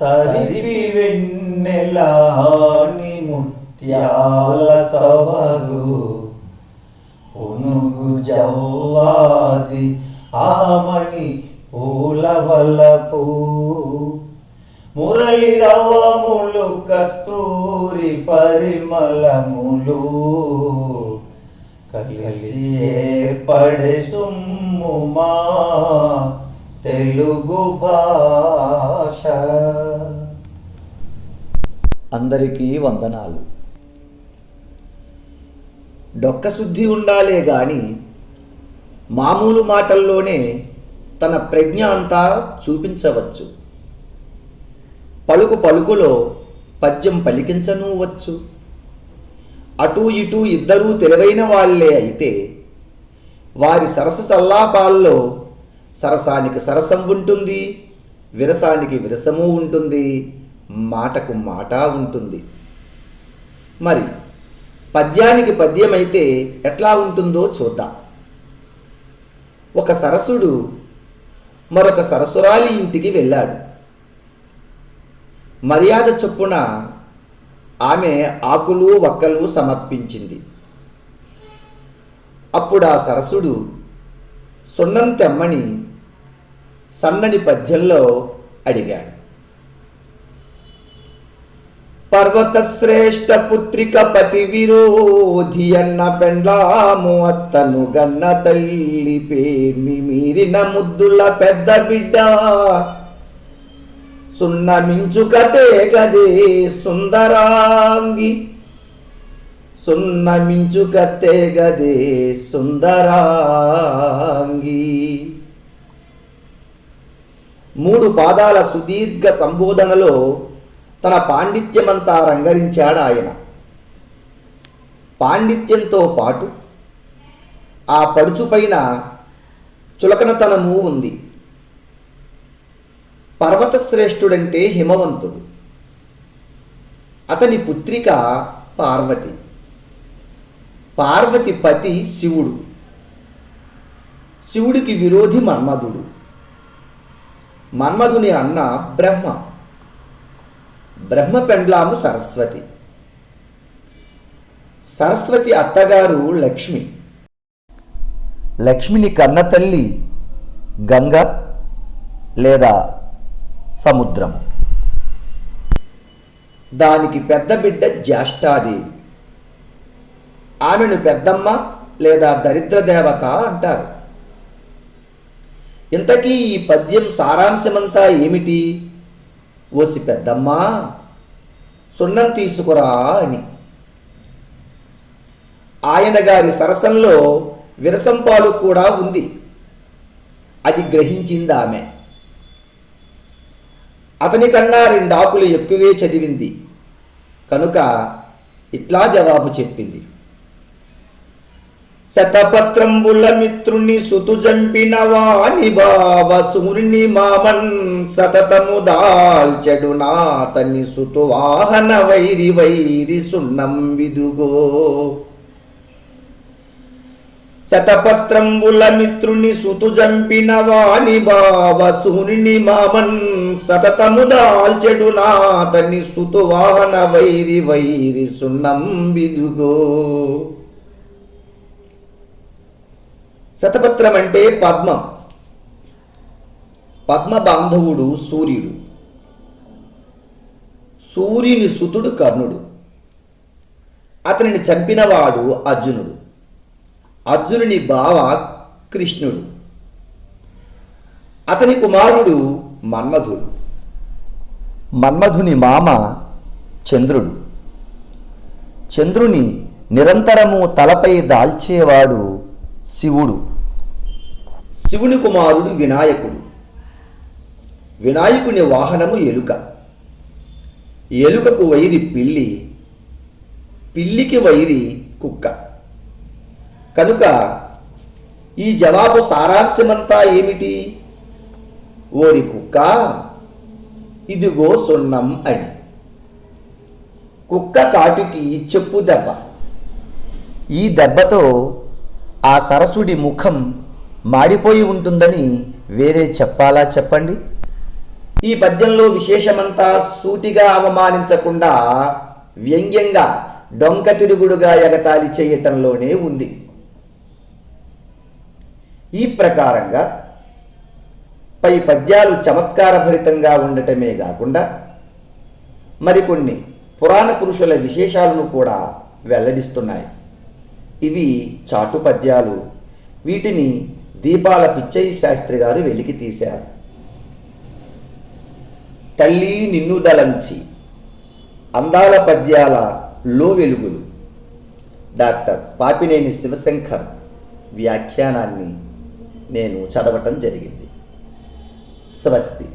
తరిపి వెన్నెలాని ముత్యాల సవగు పునుగు జవ్వాది ఆమణి పూల వల్లపు. మురళి రవములు కస్తూరి పరిమళములు. కలిసి ఏర్పడే సుమ్ము మా తెలుగు భాష. అందరికీ వందనాలు. డొక్కశుద్ధి ఉండాలే గాని మామూలు మాటల్లోనే తన ప్రజ్ఞ అంతా చూపించవచ్చు. పలుకు పలుకులో పద్యం పలికించను వచ్చు. ఇటూ ఇద్దరూ తెలివైన వాళ్ళే అయితే వారి సరస సల్లాపాల్లో సరసానికి సరసం ఉంటుంది విరసానికి విరసము ఉంటుంది మాటకు మాట ఉంటుంది. మరి పద్యానికి పద్యమైతే ఎట్లా ఉంటుందో చూద్దాం. ఒక సరసుడు మరొక సరసురాలి ఇంటికి వెళ్ళాడు. మర్యాద చొప్పున ఆమె ఆకులు వక్కలు సమర్పించింది. అప్పుడు ఆ సరసుడు సున్నం తెమ్మని సన్నని పద్యంలో అడిగాడు. పర్వతశ్రేష్ఠ పుత్రిక పతి విరోధి అన్న పెండ్లాము అత్తను గన్న తల్లి పేర్మి మీరిన ముద్దుల పెద్ద బిడ్డ. సున్నమించుకతే గదే సుందరాంగి. సున్నమించుకతే గదే సుందరాంగి. మూడు పాదాల సుదీర్ఘ సంబోధనలో తన పాండిత్యమంతా రంగరించాడు ఆయన. పాండిత్యంతో పాటు ఆ పడుచుపైన చులకనతనము ఉంది. పర్వతశ్రేష్ఠుడంటే హిమవంతుడు. అతని పుత్రిక పార్వతి. పార్వతి పతి శివుడు. శివుడికి విరోధి మన్మధుడు. మన్మధుని అన్న బ్రహ్మ. బ్రహ్మ పెండ్లాము సరస్వతి. సరస్వతి అత్తగారు లక్ష్మి. లక్ష్మిని కన్న తల్లి గంగ లేదా సముద్రం. దానికి పెద్ద బిడ్డ జ్యేష్ఠాదేవి. ఆమెను పెద్దమ్మ లేదా దరిద్ర దేవత అంటారు. ఇంతకీ ఈ పద్యం సారాంశమంతా ఏమిటి? ఓసి పెద్దమ్మా సున్నం తీసుకురా అని. ఆయన గారి సరసంలో విరసంపాలు కూడా ఉంది. అది గ్రహించింది ఆమె. అతని కన్నా రెండాకులు ఎక్కువే చదివింది. కనుక ఇట్లా జవాబు చెప్పింది. శతపత్రంబుల మిత్రుని సుతు జంపిన వాని బావ సూర్యుని మామన్ సతతము దాల్చడు నాతని సుతు వాహన వైరి వైరి సున్నం విదుగో. శతపత్రంబుల మిత్రుని సుతు జంపిన వాని బావ సూర్యుని మామన్ సతతము దాల్చడు నాతని సుతు వాహన వైరి వైరి సున్నం విదుగో. శతపత్రం అంటే పద్మం. పద్మ బాంధవుడు సూర్యుడు. సూర్యుని సుతుడు కర్ణుడు. అతనిని చంపినవాడు అర్జునుడు. అర్జునుని బావ కృష్ణుడు. అతని కుమారుడు మన్మధుడు. మన్మధుని మామ చంద్రుడు. చంద్రుని నిరంతరము తలపై దాల్చేవాడు శివుడు. శివుని కుమారుడు వినాయకుడు. వినాయకుని వాహనము ఎలుక. ఎలుకకు వైరి పిల్లి. పిల్లికి వైరి కుక్క. కనుక ఈ జవాబు సారాంశమంతా ఏమిటి? ఓరి కుక్క ఇదిగో సున్నం అని. కుక్క కాటుకి చెప్పు దెబ్బ. ఈ దెబ్బతో ఆ సరసుడి ముఖం మాడిపోయి ఉంటుందని వేరే చెప్పాలా చెప్పండి? ఈ పద్యంలో విశేషమంతా సూటిగా అవమానించకుండా వ్యంగ్యంగా డొంక తిరుగుడుగా ఎగతాళి చేయటంలోనే ఉంది. ఈ ప్రకారంగా పై పద్యాలు చమత్కారభరితంగా ఉండటమే కాకుండా మరికొన్ని పురాణ పురుషుల విశేషాలను కూడా వెల్లడిస్తున్నాయి. ఇవి చాటు పద్యాలు వీటిని దీపాల పిచ్చయ్య శాస్త్రి గారు వెలికి తీశారు. తల్లి నిన్ను దలంచి అందాల పద్యాల లో వెలుగులు. డాక్టర్ పాపినేని శివశంకర్ వ్యాఖ్యానాన్ని నేను చదవటం జరిగింది. స్వస్తి.